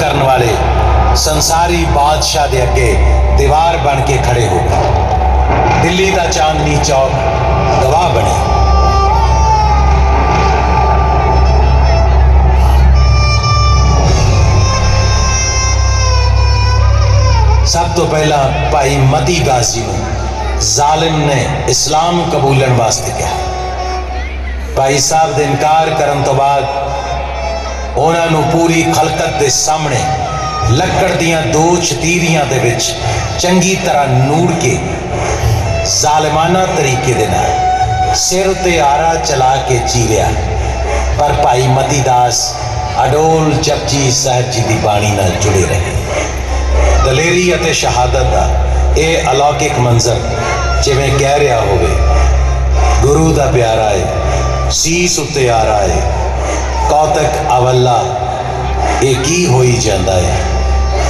ਕਰਨ ਵਾਲੇ ਸੰਸਾਰੀ ਬਾਦਸ਼ਾਹ ਦੇ ਅੱਗੇ ਦੀਵਾਰ ਬਣ ਕੇ ਖੜੇ ਹੋ ਗਏ। ਦਿੱਲੀ ਦਾ ਚਾਂਦਨੀ ਚੌਕ ਗਵਾਹ ਬਣਿਆ। ਸਭ ਤੋਂ ਪਹਿਲਾਂ ਭਾਈ ਮਤੀ ਦਾਸ ਜੀ ਨੂੰ ਜ਼ਾਲਿਮ ਨੇ ਇਸਲਾਮ ਕਬੂਲਣ ਵਾਸਤੇ ਕਿਹਾ। ਭਾਈ ਸਾਹਿਬ ਦੇ ਇਨਕਾਰ ਕਰਨ ਤੋਂ ਬਾਅਦ ਉਹਨਾਂ ਨੂੰ ਪੂਰੀ ਖਲਕਤ ਦੇ ਸਾਹਮਣੇ, ਲੱਕੜ ਦੀਆਂ ਦੋ ਚਤੀਰੀਆਂ ਦੇ ਵਿੱਚ ਚੰਗੀ ਤਰ੍ਹਾਂ ਨੂੜ ਕੇ ਜ਼ਾਲਮਾਨਾ ਤਰੀਕੇ ਦੇ ਨਾਲ ਸਿਰ ਉਤੇ ਆਰਾ ਚਲਾ ਕੇ ਚੀਰਿਆ ਪਰ ਭਾਈ ਮਤੀ ਦਾਸ ਅਡੋਲ ਜਪਜੀ ਸਾਹਿਬ ਜੀ ਦੀ ਬਾਣੀ ਨਾਲ ਜੁੜੇ ਰਹੇ। ਦਲੇਰੀ ਅਤੇ ਸ਼ਹਾਦਤ ਦਾ ਇਹ ਅਲੌਕਿਕ ਮੰਜ਼ਰ ਜਿਵੇਂ ਕਹਿ ਰਿਹਾ ਹੋਵੇ, ਗੁਰੂ ਦਾ ਪਿਆਰਾ ਏ, ਸੀਸ ਉੱਤੇ ਆ ਰਹਾ ਏ ਕੌਤਕ ਅਵੱਲਾ, ਇਹ ਕੀ ਹੋਈ ਜਾਂਦਾ ਹੈ?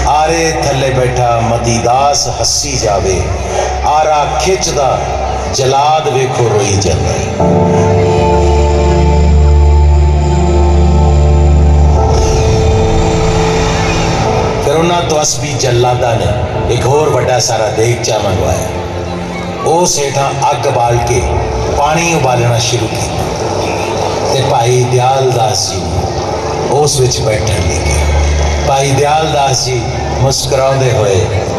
ਆਰੇ ਥੱਲੇ ਬੈਠਾ ਮਤੀਦਾਸ ਹੱਸੀ ਜਾਵੇ, ਆਰਾ ਖਿੱਚਦਾ, ਜਲਾਦ ਵੇਖੋ ਰੋਈ ਜਾਂਦਾ ਏ ਫਿਰ ਉਹਨਾਂ ਤੋਂ ਅਸਬੀ ਜੱਲਾਦਾ ਨੇ ਇੱਕ ਹੋਰ ਵੱਡਾ ਸਾਰਾ ਦੇਗਚਾ ਮੰਗਵਾਇਆ। ਉਸ ਹੇਠਾਂ ਅੱਗ ਬਾਲ ਕੇ ਪਾਣੀ ਉਬਾਲਣਾ ਸ਼ੁਰੂ ਕੀਤਾ। ਤੇ ਭਾਈ ਦਿਆਲ ਦਾਸ ਜੀ ਉਸ ਵਿੱਚ ਬੈਠਣ ਲੱਗੇ ਭਾਈ ਦਿਆਲ ਦਾਸ ਜੀ ਮੁਸਕਰਾਉਂਦੇ ਹੋਏ